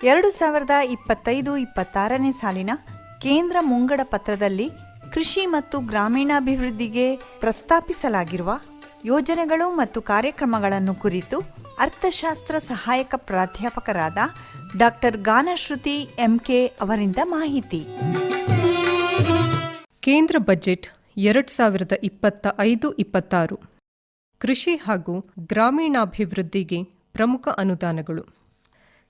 ಎರಡು ಸಾವಿರದ ಇಪ್ಪತ್ತೈದು ಇಪ್ಪತ್ತಾರನೇ ಸಾಲಿನ ಕೇಂದ್ರ ಮುಂಗಡ ಪತ್ರದಲ್ಲಿ ಕೃಷಿ ಮತ್ತು ಗ್ರಾಮೀಣಾಭಿವೃದ್ಧಿಗೆ ಪ್ರಸ್ತಾಪಿಸಲಾಗಿರುವ ಯೋಜನೆಗಳು ಮತ್ತು ಕಾರ್ಯಕ್ರಮಗಳನ್ನು ಕುರಿತು ಅರ್ಥಶಾಸ್ತ್ರ ಸಹಾಯಕ ಪ್ರಾಧ್ಯಾಪಕರಾದ ಡಾಕ್ಟರ್ ಗಾನಶ್ರುತಿ ಎಂಕೆ ಅವರಿಂದ ಮಾಹಿತಿ. ಕೇಂದ್ರ ಬಜೆಟ್ ಎರಡು ಸಾವಿರದ ಇಪ್ಪತ್ತ ಐದು ಇಪ್ಪತ್ತಾರು ಕೃಷಿ ಹಾಗೂ ಗ್ರಾಮೀಣಾಭಿವೃದ್ಧಿಗೆ ಪ್ರಮುಖ ಅನುದಾನಗಳು.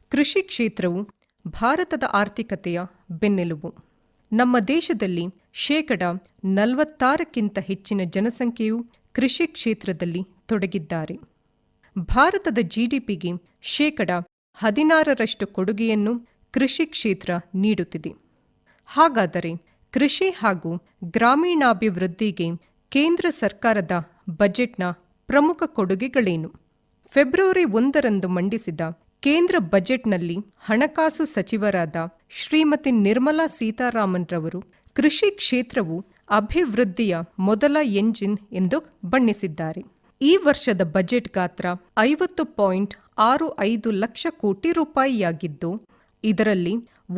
ಕೃಷಿ ಕ್ಷೇತ್ರವು ಭಾರತದ ಆರ್ಥಿಕತೆಯ ಬೆನ್ನೆಲುಬು. ನಮ್ಮ ದೇಶದಲ್ಲಿ ಶೇಕಡ ನಲವತ್ತಾರಕ್ಕಿಂತ ಹೆಚ್ಚಿನ ಜನಸಂಖ್ಯೆಯು ಕೃಷಿ ಕ್ಷೇತ್ರದಲ್ಲಿ ತೊಡಗಿದ್ದಾರೆ. ಭಾರತದ ಜಿಡಿಪಿಗೆ ಶೇಕಡ ಹದಿನಾರರಷ್ಟು ಕೊಡುಗೆಯನ್ನು ಕೃಷಿ ಕ್ಷೇತ್ರ ನೀಡುತ್ತಿದೆ. ಹಾಗಾದರೆ ಕೃಷಿ ಹಾಗೂ ಗ್ರಾಮೀಣಾಭಿವೃದ್ಧಿಗೆ ಕೇಂದ್ರ ಸರ್ಕಾರದ ಬಜೆಟ್ನ ಪ್ರಮುಖ ಕೊಡುಗೆಗಳೇನು? ಫೆಬ್ರವರಿ ಒಂದರಂದು ಮಂಡಿಸಿದ ಕೇಂದ್ರ ಬಜೆಟ್ನಲ್ಲಿ ಹಣಕಾಸು ಸಚಿವರಾದ ಶ್ರೀಮತಿ ನಿರ್ಮಲಾ ಸೀತಾರಾಮನ್ ರವರು ಕೃಷಿ ಕ್ಷೇತ್ರವು ಅಭಿವೃದ್ಧಿಯ ಮೊದಲ ಎಂಜಿನ್ ಎಂದು ಬಣ್ಣಿಸಿದ್ದಾರೆ. ಈ ವರ್ಷದ ಬಜೆಟ್ ಗಾತ್ರ ಐವತ್ತು ಪಾಯಿಂಟ್ ಆರು ಐದು ಲಕ್ಷ ಕೋಟಿ ರೂಪಾಯಿಯಾಗಿದ್ದು, ಇದರಲ್ಲಿ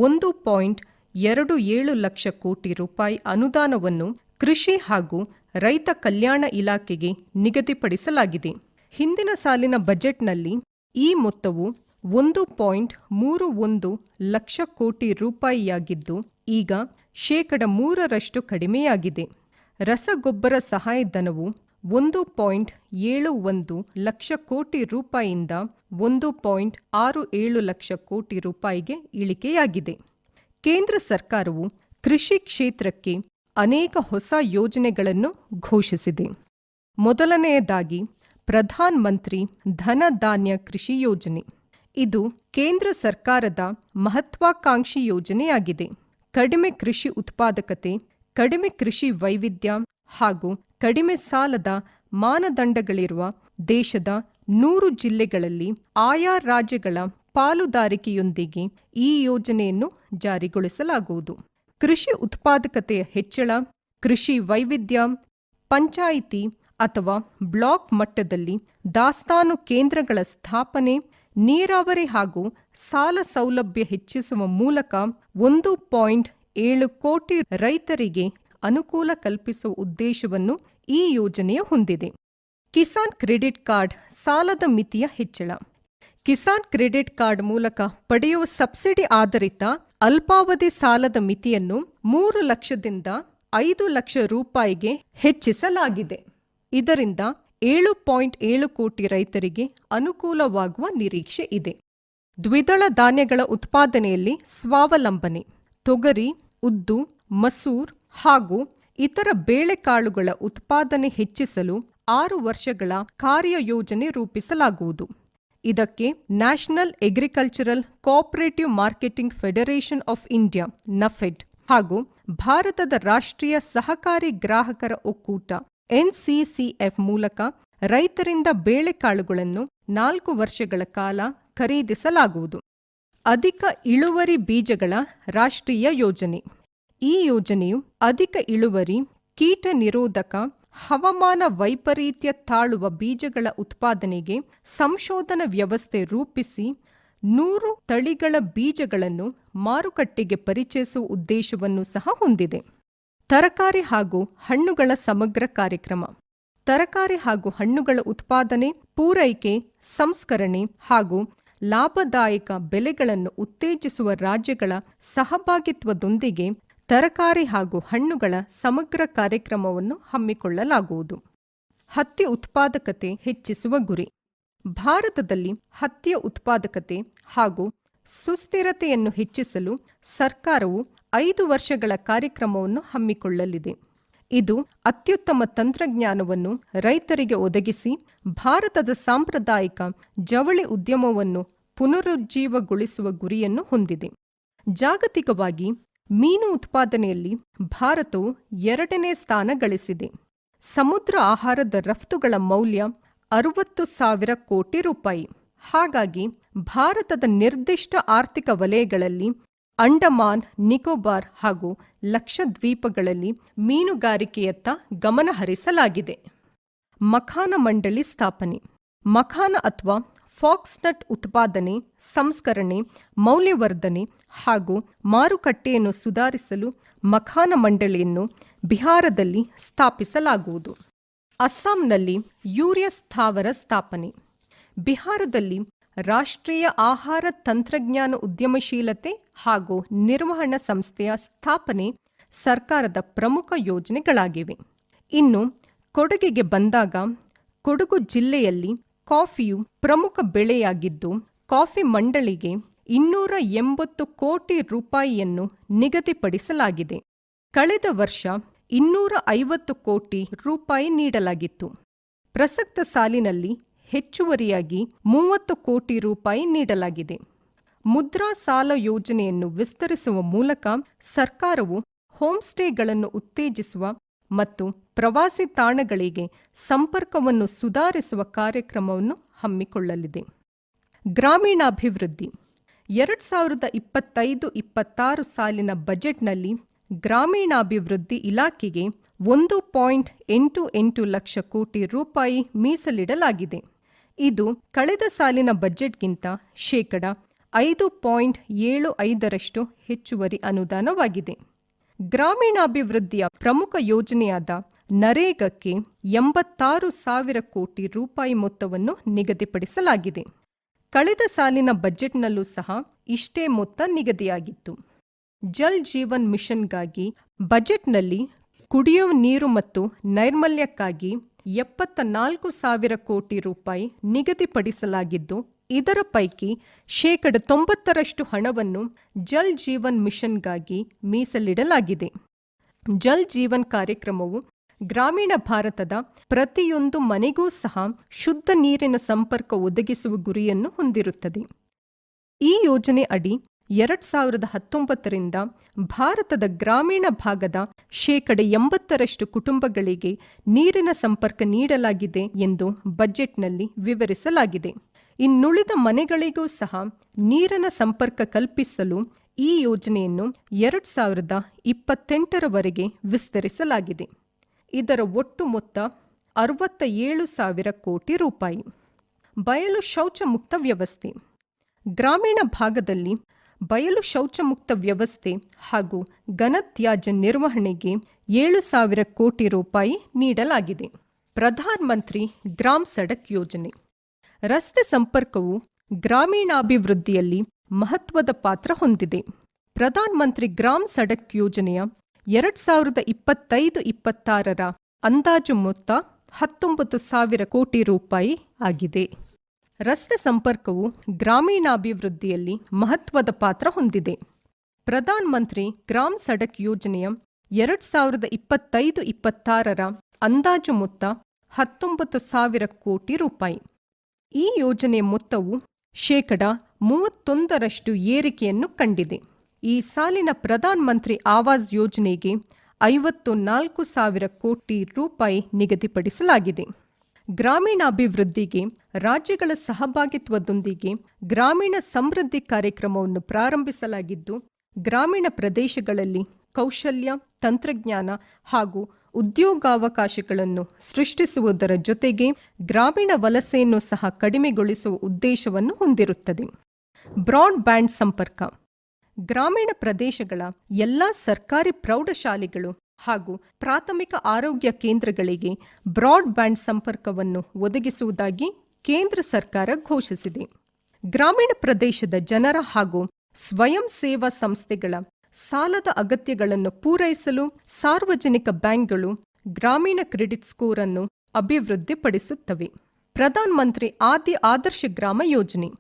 ಒಂದು ಪಾಯಿಂಟ್ ಎರಡು ಏಳು ಲಕ್ಷ ಕೋಟಿ ರೂಪಾಯಿ ಅನುದಾನವನ್ನು ಕೃಷಿ ಹಾಗೂ ರೈತ ಕಲ್ಯಾಣ ಇಲಾಖೆಗೆ ನಿಗದಿಪಡಿಸಲಾಗಿದೆ. ಹಿಂದಿನ ಸಾಲಿನ ಬಜೆಟ್ನಲ್ಲಿ ಈ ಮೊತ್ತವು ಒಂದು ಪಾಯಿಂಟ್ ಮೂರು ಒಂದು ಲಕ್ಷ ಕೋಟಿ ರೂಪಾಯಿಯಾಗಿದ್ದು, ಈಗ ಶೇಕಡ ಮೂರರಷ್ಟು ಕಡಿಮೆಯಾಗಿದೆ. ರಸಗೊಬ್ಬರ ಸಹಾಯಧನವು ಒಂದು ಪಾಯಿಂಟ್ ಏಳು ಒಂದು ಲಕ್ಷ ಕೋಟಿ ರೂಪಾಯಿಯಿಂದ ಒಂದು ಪಾಯಿಂಟ್ ಆರು ಏಳು ಲಕ್ಷ ಕೋಟಿ ರೂಪಾಯಿಗೆ ಇಳಿಕೆಯಾಗಿದೆ. ಕೇಂದ್ರ ಸರ್ಕಾರವು ಕೃಷಿ ಕ್ಷೇತ್ರಕ್ಕೆ ಅನೇಕ ಹೊಸ ಯೋಜನೆಗಳನ್ನು ಘೋಷಿಸಿದೆ. ಮೊದಲನೆಯದಾಗಿ ಪ್ರಧಾನ್ ಮಂತ್ರಿ ಧನಧಾನ್ಯ ಕೃಷಿ ಯೋಜನೆ. ಇದು ಕೇಂದ್ರ ಸರ್ಕಾರದ ಮಹತ್ವಾಕಾಂಕ್ಷಿ ಯೋಜನೆಯಾಗಿದೆ. ಕಡಿಮೆ ಕೃಷಿ ಉತ್ಪಾದಕತೆ, ಕಡಿಮೆ ಕೃಷಿ ವೈವಿಧ್ಯ ಹಾಗೂ ಕಡಿಮೆ ಸಾಲದ ಮಾನದಂಡಗಳಿರುವ ದೇಶದ ನೂರು ಜಿಲ್ಲೆಗಳಲ್ಲಿ ಆಯಾ ರಾಜ್ಯಗಳ ಪಾಲುದಾರಿಕೆಯೊಂದಿಗೆ ಈ ಯೋಜನೆಯನ್ನು ಜಾರಿಗೊಳಿಸಲಾಗುವುದು. ಕೃಷಿ ಉತ್ಪಾದಕತೆಯ ಹೆಚ್ಚಳ, ಕೃಷಿ ವೈವಿಧ್ಯ, ಪಂಚಾಯಿತಿ ಅಥವಾ ಬ್ಲಾಕ್ ಮಟ್ಟದಲ್ಲಿ ದಾಸ್ತಾನು ಕೇಂದ್ರಗಳ ಸ್ಥಾಪನೆ ನೀರಾವರಿ ಹಾಗೂ ಸಾಲ ಸೌಲಭ್ಯ ಹೆಚ್ಚಿಸುವ ಮೂಲಕ ಒಂದು ಪಾಯಿಂಟ್ ಏಳು ಕೋಟಿ ರೈತರಿಗೆ ಅನುಕೂಲ ಕಲ್ಪಿಸುವ ಉದ್ದೇಶವನ್ನು ಈ ಯೋಜನೆಯ ಹೊಂದಿದೆ. ಕಿಸಾನ್ ಕ್ರೆಡಿಟ್ ಕಾರ್ಡ್ ಸಾಲದ ಮಿತಿಯ ಹೆಚ್ಚಳ. ಕಿಸಾನ್ ಕ್ರೆಡಿಟ್ ಕಾರ್ಡ್ ಮೂಲಕ ಪಡೆಯುವ ಸಬ್ಸಿಡಿ ಆಧಾರಿತ ಅಲ್ಪಾವಧಿ ಸಾಲದ ಮಿತಿಯನ್ನು ಮೂರು ಲಕ್ಷದಿಂದ ಐದು ಲಕ್ಷ ರೂಪಾಯಿಗೆ ಹೆಚ್ಚಿಸಲಾಗಿದೆ. ಇದರಿಂದ ಏಳು ಪಾಯಿಂಟ್ ಏಳು ಕೋಟಿ ರೈತರಿಗೆ ಅನುಕೂಲವಾಗುವ ನಿರೀಕ್ಷೆ ಇದೆ. ದ್ವಿದಳ ಧಾನ್ಯಗಳ ಉತ್ಪಾದನೆಯಲ್ಲಿ ಸ್ವಾವಲಂಬನೆ, ತೊಗರಿ, ಉದ್ದು, ಮಸೂರ್ ಹಾಗೂ ಇತರ ಬೇಳೆಕಾಳುಗಳ ಉತ್ಪಾದನೆ ಹೆಚ್ಚಿಸಲು ಆರು ವರ್ಷಗಳ ಕಾರ್ಯಯೋಜನೆ ರೂಪಿಸಲಾಗುವುದು. ಇದಕ್ಕೆ national agricultural cooperative marketing federation of India, NAFED ಹಾಗೂ ಭಾರತದ ರಾಷ್ಟ್ರೀಯ ಸಹಕಾರಿ ಗ್ರಾಹಕರ ಒಕ್ಕೂಟ ಎನ್ಸಿಸಿಎಫ್ ಮೂಲಕ ರೈತರಿಂದ ಬೇಳೆಕಾಳುಗಳನ್ನು ನಾಲ್ಕು ವರ್ಷಗಳ ಕಾಲ ಖರೀದಿಸಲಾಗುವುದು. ಅಧಿಕ ಇಳುವರಿ ಬೀಜಗಳ ರಾಷ್ಟ್ರೀಯ ಯೋಜನೆ. ಈ ಯೋಜನೆಯು ಅಧಿಕ ಇಳುವರಿ, ಕೀಟ ನಿರೋಧಕ, ಹವಾಮಾನ ವೈಪರೀತ್ಯ ತಾಳುವ ಬೀಜಗಳ ಉತ್ಪಾದನೆಗೆ ಸಂಶೋಧನಾ ವ್ಯವಸ್ಥೆ ರೂಪಿಸಿ ನೂರು ತಳಿಗಳ ಬೀಜಗಳನ್ನು ಮಾರುಕಟ್ಟೆಗೆ ಪರಿಚಯಿಸುವ ಉದ್ದೇಶವನ್ನು ಸಹ ಹೊಂದಿದೆ. ತರಕಾರಿ ಹಾಗೂ ಹಣ್ಣುಗಳ ಸಮಗ್ರ ಕಾರ್ಯಕ್ರಮ. ತರಕಾರಿ ಹಾಗೂ ಹಣ್ಣುಗಳ ಉತ್ಪಾದನೆ, ಪೂರೈಕೆ, ಸಂಸ್ಕರಣೆ ಹಾಗೂ ಲಾಭದಾಯಕ ಬೆಲೆಗಳನ್ನು ಉತ್ತೇಜಿಸುವ ರಾಜ್ಯಗಳ ಸಹಭಾಗಿತ್ವದೊಂದಿಗೆ ತರಕಾರಿ ಹಾಗೂ ಹಣ್ಣುಗಳ ಸಮಗ್ರ ಕಾರ್ಯಕ್ರಮವನ್ನು ಹಮ್ಮಿಕೊಳ್ಳಲಾಗುವುದು. ಹತ್ತಿ ಉತ್ಪಾದಕತೆ ಹೆಚ್ಚಿಸುವ ಗುರಿ. ಭಾರತದಲ್ಲಿ ಹತ್ತಿಯ ಉತ್ಪಾದಕತೆ ಹಾಗೂ ಸುಸ್ಥಿರತೆಯನ್ನು ಹೆಚ್ಚಿಸಲು ಸರ್ಕಾರವು ಐದು ವರ್ಷಗಳ ಕಾರ್ಯಕ್ರಮವನ್ನು ಹಮ್ಮಿಕೊಳ್ಳಲಿದೆ. ಇದು ಅತ್ಯುತ್ತಮ ತಂತ್ರಜ್ಞಾನವನ್ನು ರೈತರಿಗೆ ಒದಗಿಸಿ, ಭಾರತದ ಸಾಂಪ್ರದಾಯಿಕ ಜವಳಿ ಉದ್ಯಮವನ್ನು ಪುನರುಜ್ಜೀವಗೊಳಿಸುವ ಗುರಿಯನ್ನು ಹೊಂದಿದೆ. ಜಾಗತಿಕವಾಗಿ ಮೀನು ಉತ್ಪಾದನೆಯಲ್ಲಿ ಭಾರತವು ಎರಡನೇ ಸ್ಥಾನ ಗಳಿಸಿದೆ. ಸಮುದ್ರ ಆಹಾರದ ರಫ್ತುಗಳ ಮೌಲ್ಯ ಅರವತ್ತು ಸಾವಿರ ಕೋಟಿ ರೂಪಾಯಿ. ಹಾಗಾಗಿ ಭಾರತದ ನಿರ್ದಿಷ್ಟ ಆರ್ಥಿಕ ವಲಯಗಳಲ್ಲಿ ಅಂಡಮಾನ್, ನಿಕೋಬಾರ್ ಹಾಗೂ ಲಕ್ಷದ್ವೀಪಗಳಲ್ಲಿ ಮೀನುಗಾರಿಕೆಯತ್ತ ಗಮನ ಹರಿಸಲಾಗಿದೆ. ಮಖಾನ ಮಂಡಳಿ ಸ್ಥಾಪನೆ. ಮಖಾನ ಅಥವಾ ಫಾಕ್ಸ್ನಟ್ ಉತ್ಪಾದನೆ, ಸಂಸ್ಕರಣೆ, ಮೌಲ್ಯವರ್ಧನೆ ಹಾಗೂ ಮಾರುಕಟ್ಟೆಯನ್ನು ಸುಧಾರಿಸಲು ಮಖಾನ ಮಂಡಳಿಯನ್ನು ಬಿಹಾರದಲ್ಲಿ ಸ್ಥಾಪಿಸಲಾಗುವುದು. ಅಸ್ಸಾಂನಲ್ಲಿ ಯೂರಿಯಾ ಸ್ಥಾವರ ಸ್ಥಾಪನೆ. ಬಿಹಾರದಲ್ಲಿ ರಾಷ್ಟ್ರೀಯ ಆಹಾರ ತಂತ್ರಜ್ಞಾನ ಉದ್ಯಮಶೀಲತೆ ಹಾಗೂ ನಿರ್ವಹಣಾ ಸಂಸ್ಥೆಯ ಸ್ಥಾಪನೆ ಸರ್ಕಾರದ ಪ್ರಮುಖ ಯೋಜನೆಗಳಾಗಿವೆ. ಇನ್ನು ಕೊಡಗಿಗೆ ಬಂದಾಗ ಕೊಡಗು ಜಿಲ್ಲೆಯಲ್ಲಿ ಕಾಫಿಯು ಪ್ರಮುಖ ಬೆಳೆಯಾಗಿದ್ದು, ಕಾಫಿ ಮಂಡಳಿಗೆ ಇನ್ನೂರ ಎಂಬತ್ತು ಕೋಟಿ ರೂಪಾಯಿಯನ್ನು ನಿಗದಿಪಡಿಸಲಾಗಿದೆ. ಕಳೆದ ವರ್ಷ ಇನ್ನೂರ ಐವತ್ತು ಕೋಟಿ ರೂಪಾಯಿ ನೀಡಲಾಗಿತ್ತು. ಪ್ರಸಕ್ತ ಸಾಲಿನಲ್ಲಿ ಹೆಚ್ಚುವರಿಯಾಗಿ ಮೂವತ್ತು ಕೋಟಿ ರೂಪಾಯಿ ನೀಡಲಾಗಿದೆ. ಮುದ್ರಾ ಸಾಲ ಯೋಜನೆಯನ್ನು ವಿಸ್ತರಿಸುವ ಮೂಲಕ ಸರ್ಕಾರವು ಹೋಮ್ಸ್ಟೇಗಳನ್ನು ಉತ್ತೇಜಿಸುವ ಮತ್ತು ಪ್ರವಾಸಿ ತಾಣಗಳಿಗೆ ಸಂಪರ್ಕವನ್ನು ಸುಧಾರಿಸುವ ಕಾರ್ಯಕ್ರಮವನ್ನು ಹಮ್ಮಿಕೊಳ್ಳಲಿದೆ. ಗ್ರಾಮೀಣಾಭಿವೃದ್ಧಿ. ಎರಡ್ ಸಾವಿರದ ಇಪ್ಪತ್ತೈದು ಇಪ್ಪತ್ತಾರು ಸಾಲಿನ ಬಜೆಟ್ನಲ್ಲಿ ಗ್ರಾಮೀಣಾಭಿವೃದ್ಧಿ ಇಲಾಖೆಗೆ ಒಂದು ಪಾಯಿಂಟ್ ಎಂಟು ಎಂಟು ಲಕ್ಷ ಕೋಟಿ ರೂಪಾಯಿ ಮೀಸಲಿಡಲಾಗಿದೆ. ಇದು ಕಳೆದ ಸಾಲಿನ ಬಜೆಟ್ಗಿಂತ ಶೇಕಡ ಐದು ಪಾಯಿಂಟ್ ಏಳು ಐದರಷ್ಟು ಹೆಚ್ಚುವರಿ ಅನುದಾನವಾಗಿದೆ. ಗ್ರಾಮೀಣಾಭಿವೃದ್ಧಿಯ ಪ್ರಮುಖ ಯೋಜನೆಯಾದ ನರೇಗಕ್ಕೆ ಎಂಬತ್ತಾರು ಸಾವಿರ ಕೋಟಿ ರೂಪಾಯಿ ಮೊತ್ತವನ್ನು ನಿಗದಿಪಡಿಸಲಾಗಿದೆ. ಕಳೆದ ಸಾಲಿನ ಬಜೆಟ್ನಲ್ಲೂ ಸಹ ಇಷ್ಟೇ ಮೊತ್ತ ನಿಗದಿಯಾಗಿತ್ತು. ಜಲ್ ಜೀವನ್ ಮಿಷನ್ಗಾಗಿ ಬಜೆಟ್ನಲ್ಲಿ ಕುಡಿಯುವ ನೀರು ಮತ್ತು ನೈರ್ಮಲ್ಯಕ್ಕಾಗಿ ಎಪ್ಪತ್ತ ನಾಲ್ಕು ಸಾವಿರ ಕೋಟಿ ರೂಪಾಯಿ ನಿಗದಿಪಡಿಸಲಾಗಿದ್ದು, ಇದರ ಪೈಕಿ ಶೇಕಡ ತೊಂಬತ್ತರಷ್ಟು ಹಣವನ್ನು ಜಲ್ ಜೀವನ್ ಮಿಷನ್ಗಾಗಿ ಮೀಸಲಿಡಲಾಗಿದೆ. ಜಲ್ ಜೀವನ್ ಕಾರ್ಯಕ್ರಮವು ಗ್ರಾಮೀಣ ಭಾರತದ ಪ್ರತಿಯೊಂದು ಮನೆಗೂ ಸಹ ಶುದ್ಧ ನೀರಿನ ಸಂಪರ್ಕ ಒದಗಿಸುವ ಗುರಿಯನ್ನು ಹೊಂದಿರುತ್ತದೆ. ಈ ಯೋಜನೆ ಅಡಿ ಎರಡ್ ಸಾವಿರದ ಹತ್ತೊಂಬತ್ತರಿಂದ ಭಾರತದ ಗ್ರಾಮೀಣ ಭಾಗದ ಶೇಕಡ ಎಂಬತ್ತರಷ್ಟು ಕುಟುಂಬಗಳಿಗೆ ನೀರಿನ ಸಂಪರ್ಕ ನೀಡಲಾಗಿದೆ ಎಂದು ಬಜೆಟ್ನಲ್ಲಿ ವಿವರಿಸಲಾಗಿದೆ. ಇನ್ನುಳಿದ ಮನೆಗಳಿಗೂ ಸಹ ನೀರಿನ ಸಂಪರ್ಕ ಕಲ್ಪಿಸಲು ಈ ಯೋಜನೆಯನ್ನು ಎರಡ್ ಸಾವಿರದ ಇಪ್ಪತ್ತೆಂಟರವರೆಗೆ ವಿಸ್ತರಿಸಲಾಗಿದೆ. ಇದರ ಒಟ್ಟು ಮೊತ್ತ ಅರವತ್ತ ಏಳು ಸಾವಿರ ಕೋಟಿ ರೂಪಾಯಿ. ಬಯಲು ಶೌಚ ಮುಕ್ತ ವ್ಯವಸ್ಥೆ. ಗ್ರಾಮೀಣ ಭಾಗದಲ್ಲಿ ಬಯಲು ಶೌಚಮುಕ್ತ ವ್ಯವಸ್ಥೆ ಹಾಗೂ ಘನತ್ಯಾಜ್ಯ ನಿರ್ವಹಣೆಗೆ ಏಳು ಸಾವಿರ ಕೋಟಿ ರೂಪಾಯಿ ನೀಡಲಾಗಿದೆ. ಪ್ರಧಾನ ಮಂತ್ರಿ ಗ್ರಾಮ್ ಸಡಕ್ ಯೋಜನೆ. ರಸ್ತೆ ಸಂಪರ್ಕವು ಗ್ರಾಮೀಣಾಭಿವೃದ್ಧಿಯಲ್ಲಿ ಮಹತ್ವದ ಪಾತ್ರ ಹೊಂದಿದೆ. ಪ್ರಧಾನ ಮಂತ್ರಿ ಗ್ರಾಮ್ ಸಡಕ್ ಯೋಜನೆಯ ಎರಡ್ ಸಾವಿರದ ಇಪ್ಪತ್ತೈದು ಇಪ್ಪತ್ತಾರರ ಅಂದಾಜು ಮೊತ್ತ ಹತ್ತೊಂಬತ್ತು ಸಾವಿರ ಕೋಟಿ ರೂಪಾಯಿ ಆಗಿದೆ. ರಸ್ತೆ ಸಂಪರ್ಕವು ಗ್ರಾಮೀಣಾಭಿವೃದ್ಧಿಯಲ್ಲಿ ಮಹತ್ವದ ಪಾತ್ರ ಹೊಂದಿದೆ. ಪ್ರಧಾನ ಮಂತ್ರಿ ಗ್ರಾಮ್ ಸಡಕ್ ಯೋಜನೆಯ ಎರಡು ಸಾವಿರದ ಇಪ್ಪತ್ತೈದು ಇಪ್ಪತ್ತಾರರ ಅಂದಾಜು ಮೊತ್ತ ಹತ್ತೊಂಬತ್ತು ಸಾವಿರ ಕೋಟಿ ರೂಪಾಯಿ. ಈ ಯೋಜನೆಯ ಮೊತ್ತವು ಶೇಕಡ ಮೂವತ್ತೊಂದರಷ್ಟು ಏರಿಕೆಯನ್ನು ಕಂಡಿದೆ. ಈ ಸಾಲಿನ ಪ್ರಧಾನ ಮಂತ್ರಿ ಆವಾಸ್ ಯೋಜನೆಗೆ ಐವತ್ತು ನಾಲ್ಕು ಸಾವಿರ ಕೋಟಿ ರೂಪಾಯಿ ನಿಗದಿಪಡಿಸಲಾಗಿದೆ. ಗ್ರಾಮೀಣಾಭಿವೃದ್ಧಿಗೆ, ರಾಜ್ಯಗಳ ಸಹಭಾಗಿತ್ವದೊಂದಿಗೆ ಗ್ರಾಮೀಣ ಸಮೃದ್ಧಿ ಕಾರ್ಯಕ್ರಮವನ್ನು ಪ್ರಾರಂಭಿಸಲಾಗಿದ್ದು, ಗ್ರಾಮೀಣ ಪ್ರದೇಶಗಳಲ್ಲಿ ಕೌಶಲ್ಯ, ತಂತ್ರಜ್ಞಾನ ಹಾಗೂ ಉದ್ಯೋಗಾವಕಾಶಗಳನ್ನು ಸೃಷ್ಟಿಸುವುದರ ಜೊತೆಗೆ ಗ್ರಾಮೀಣ ವಲಸೆಯನ್ನು ಸಹ ಕಡಿಮೆಗೊಳಿಸುವ ಉದ್ದೇಶವನ್ನು ಹೊಂದಿರುತ್ತದೆ. ಬ್ರಾಡ್ಬ್ಯಾಂಡ್ ಸಂಪರ್ಕ. ಗ್ರಾಮೀಣ ಪ್ರದೇಶಗಳ ಎಲ್ಲ ಸರ್ಕಾರಿ ಪ್ರೌಢಶಾಲೆಗಳು ಹಾಗೂ ಪ್ರಾಥಮಿಕ ಆರೋಗ್ಯ ಕೇಂದ್ರಗಳಿಗೆ ಬ್ರಾಡ್ಬ್ಯಾಂಡ್ ಸಂಪರ್ಕವನ್ನು ಒದಗಿಸುವುದಾಗಿ ಕೇಂದ್ರ ಸರ್ಕಾರ ಘೋಷಿಸಿದೆ. ಗ್ರಾಮೀಣ ಪ್ರದೇಶದ ಜನರ ಹಾಗೂ ಸ್ವಯಂ ಸೇವಾ ಸಂಸ್ಥೆಗಳ ಸಾಲದ ಅಗತ್ಯಗಳನ್ನು ಪೂರೈಸಲು ಸಾರ್ವಜನಿಕ ಬ್ಯಾಂಕ್ಗಳು ಗ್ರಾಮೀಣ ಕ್ರೆಡಿಟ್ ಸ್ಕೋರ್ ಅನ್ನು ಅಭಿವೃದ್ಧಿಪಡಿಸುತ್ತವೆ. ಪ್ರಧಾನ ಮಂತ್ರಿ ಆದಿ ಆದರ್ಶ ಗ್ರಾಮ ಯೋಜನೆ.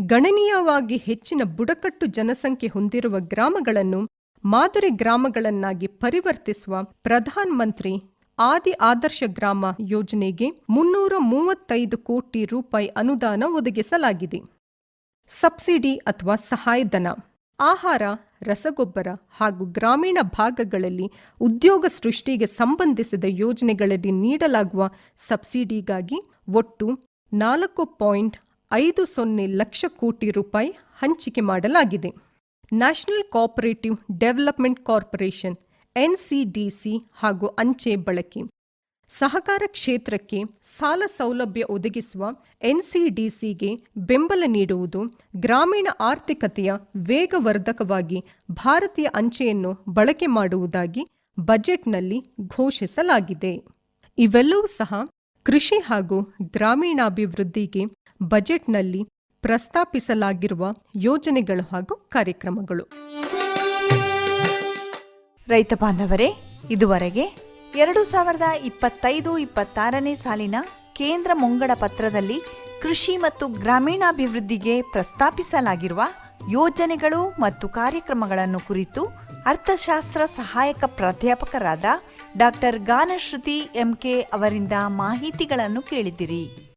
ಗಣನೀಯವಾಗಿ ಹೆಚ್ಚಿನ ಬುಡಕಟ್ಟು ಜನಸಂಖ್ಯೆ ಹೊಂದಿರುವ ಗ್ರಾಮಗಳನ್ನು ಮಾದರಿ ಗ್ರಾಮಗಳನ್ನಾಗಿ ಪರಿವರ್ತಿಸುವ ಪ್ರಧಾನ ಮಂತ್ರಿ ಆದಿ ಆದರ್ಶ ಗ್ರಾಮ ಯೋಜನೆಗೆ ಮುನ್ನೂರ ಮೂವತ್ತೈದು ಕೋಟಿ ರೂಪಾಯಿ ಅನುದಾನ ಒದಗಿಸಲಾಗಿದೆ. ಸಬ್ಸಿಡಿ ಅಥವಾ ಸಹಾಯಧನ, ಆಹಾರ, ರಸಗೊಬ್ಬರ ಹಾಗೂ ಗ್ರಾಮೀಣ ಭಾಗಗಳಲ್ಲಿ ಉದ್ಯೋಗ ಸೃಷ್ಟಿಗೆ ಸಂಬಂಧಿಸಿದ ಯೋಜನೆಗಳಲ್ಲಿ ನೀಡಲಾಗುವ ಸಬ್ಸಿಡಿಗಾಗಿ ಒಟ್ಟು ನಾಲ್ಕು ಪಾಯಿಂಟ್ ಐದು ಸೊನ್ನೆ ಲಕ್ಷ ಕೋಟಿ ರೂಪಾಯಿ ಹಂಚಿಕೆ ಮಾಡಲಾಗಿದೆ. National cooperative development corporation NCDC ಹಾಗೂ ಅಂಚೆ ಬಳಕೆ. ಸಹಕಾರ ಕ್ಷೇತ್ರಕ್ಕೆ ಸಾಲ ಸೌಲಭ್ಯ ಒದಗಿಸುವ ಎನ್ಸಿಡಿಸಿಗೆ ಬೆಂಬಲ ನೀಡುವುದು ಗ್ರಾಮೀಣ ಆರ್ಥಿಕತೆಯ ವೇಗವರ್ಧಕವಾಗಿ ಭಾರತೀಯ ಅಂಚೆಯನ್ನು ಬಳಕೆ ಮಾಡುವುದಾಗಿ ಬಜೆಟ್ನಲ್ಲಿ ಘೋಷಿಸಲಾಗಿದೆ. ಇವೆಲ್ಲವೂ ಸಹ ಕೃಷಿ ಹಾಗೂ ಗ್ರಾಮೀಣಾಭಿವೃದ್ಧಿಗೆ ಬಜೆಟ್ನಲ್ಲಿ ಪ್ರಸ್ತಾಪಿಸಲಾಗಿರುವ ಯೋಜನೆಗಳು ಹಾಗೂ ಕಾರ್ಯಕ್ರಮಗಳು. ರೈತ ಬಾಂಧವರೇ, ಇದುವರೆಗೆ ಎರಡು ಸಾವಿರದ ಇಪ್ಪತ್ತೈದು ಇಪ್ಪತ್ತಾರನೇ ಸಾಲಿನ ಕೇಂದ್ರ ಮುಂಗಡ ಪತ್ರದಲ್ಲಿ ಕೃಷಿ ಮತ್ತು ಗ್ರಾಮೀಣಾಭಿವೃದ್ಧಿಗೆ ಪ್ರಸ್ತಾಪಿಸಲಾಗಿರುವ ಯೋಜನೆಗಳು ಮತ್ತು ಕಾರ್ಯಕ್ರಮಗಳನ್ನು ಕುರಿತು ಅರ್ಥಶಾಸ್ತ್ರ ಸಹಾಯಕ ಪ್ರಾಧ್ಯಾಪಕರಾದ ಡಾಕ್ಟರ್ ಗಾನಶ್ರುತಿ ಎಂಕೆ ಅವರಿಂದ ಮಾಹಿತಿಗಳನ್ನು ಕೇಳಿದಿರಿ